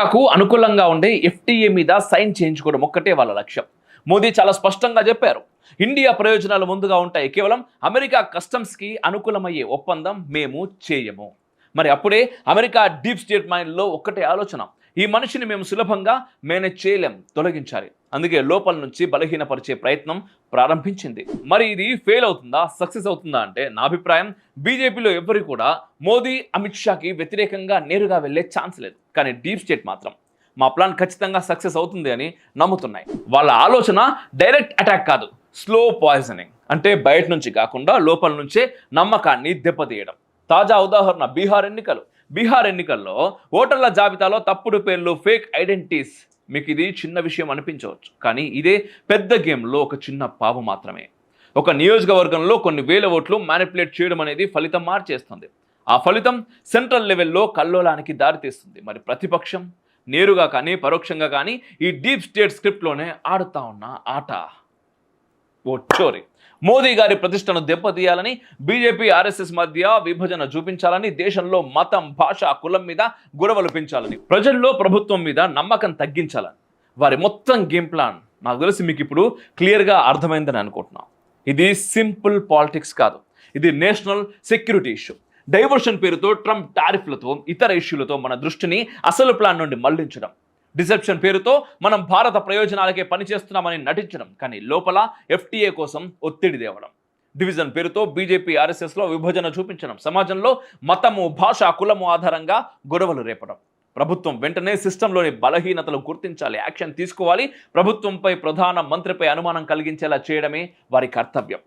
నాకు అనుకూలంగా ఉండే ఎఫ్టీఏ మీద సైన్ చేయించుకోవడం ఒక్కటే వాళ్ళ లక్ష్యం. మోదీ చాలా స్పష్టంగా చెప్పారు. ఇండియా ప్రయోజనాలు ముందుగా ఉంటాయి. కేవలం అమెరికా కస్టమ్స్కి అనుకూలమయ్యే ఒప్పందం మేము చేయము. మరి అప్పుడే అమెరికా డీప్ స్టేట్ మైండ్లో ఒక్కటే ఆలోచన. ఈ మనిషిని మేము సులభంగా మేనేజ్ చేయలేం తొలగించాలి. అందుకే లోపల నుంచి బలహీనపరిచే ప్రయత్నం ప్రారంభించింది. మరి ఇది ఫెయిల్ అవుతుందా సక్సెస్ అవుతుందా అంటే నా అభిప్రాయం బీజేపీలో ఎవరు కూడా మోదీ అమిత్ షాకి వ్యతిరేకంగా నేరుగా వెళ్ళే ఛాన్స్ లేదు. కానీ డీప్ స్టేట్ మాత్రం. మా ప్లాన్ ఖచ్చితంగా సక్సెస్ అవుతుంది అని నమ్ముతున్నాయి. వాళ్ళ ఆలోచన డైరెక్ట్ అటాక్ కాదు స్లో పాయిజనింగ్. అంటే బయట నుంచి కాకుండా లోపల నుంచే నమ్మకాన్ని దెబ్బతీయడం. తాజా ఉదాహరణ బీహార్ ఎన్నికలు. బీహార్ ఎన్నికల్లో ఓటర్ల జాబితాలో తప్పుడు పేర్లు ఫేక్ ఐడెంటిటీస్. మీకు ఇది చిన్న విషయం అనిపించవచ్చు కానీ ఇదే పెద్ద గేమ్లో ఒక చిన్న పాపు మాత్రమే. ఒక నియోజకవర్గంలో కొన్ని వేల ఓట్లు మ్యానిపులేట్ చేయడం అనేది ఫలితం మార్చేస్తుంది. ఆ ఫలితం సెంట్రల్ లెవెల్లో కల్లోలానికి దారితీస్తుంది. మరి ప్రతిపక్షం నేరుగా కానీ పరోక్షంగా కానీ ఈ డీప్ స్టేట్ స్క్రిప్ట్లోనే ఆడుతా ఉన్న ఆట. ఓ మోదీ గారి ప్రతిష్టను దెబ్బతీయాలని బీజేపీ ఆర్ఎస్ఎస్ మధ్య విభజన చూపించాలని దేశంలో మతం భాష కులం మీద గొడవలు పెంచాలని ప్రజల్లో ప్రభుత్వం మీద నమ్మకం తగ్గించాలని. వారి మొత్తం గేమ్ ప్లాన్ నాకు తెలిసి మీకు ఇప్పుడు క్లియర్గా అర్థమైందని అనుకుంటున్నాం. ఇది సింపుల్ పాలిటిక్స్ కాదు. ఇది నేషనల్ సెక్యూరిటీ ఇష్యూ. డైవర్షన్ పేరుతో ట్రంప్ టారిఫ్లతో ఇతర ఇష్యూలతో మన దృష్టిని అసలు ప్లాన్ నుండి మళ్ళించడం. డిసెప్షన్ పేరుతో మనం భారత ప్రయోజనాలకే పనిచేస్తున్నామని నటించడం కానీ లోపల ఎఫ్టీఏ కోసం ఒత్తిడి తేవడం. డివిజన్ పేరుతో బీజేపీ ఆర్ఎస్ఎస్లో విభజన చూపించడం సమాజంలో మతము భాష కులము ఆధారంగా గొడవలు రేపడం. ప్రభుత్వం వెంటనే సిస్టంలోని బలహీనతలు గుర్తించాలి యాక్షన్ తీసుకోవాలి. ప్రభుత్వంపై ప్రధాన మంత్రిపై అనుమానం కలిగించేలా చేయడమే వారి కర్తవ్యం.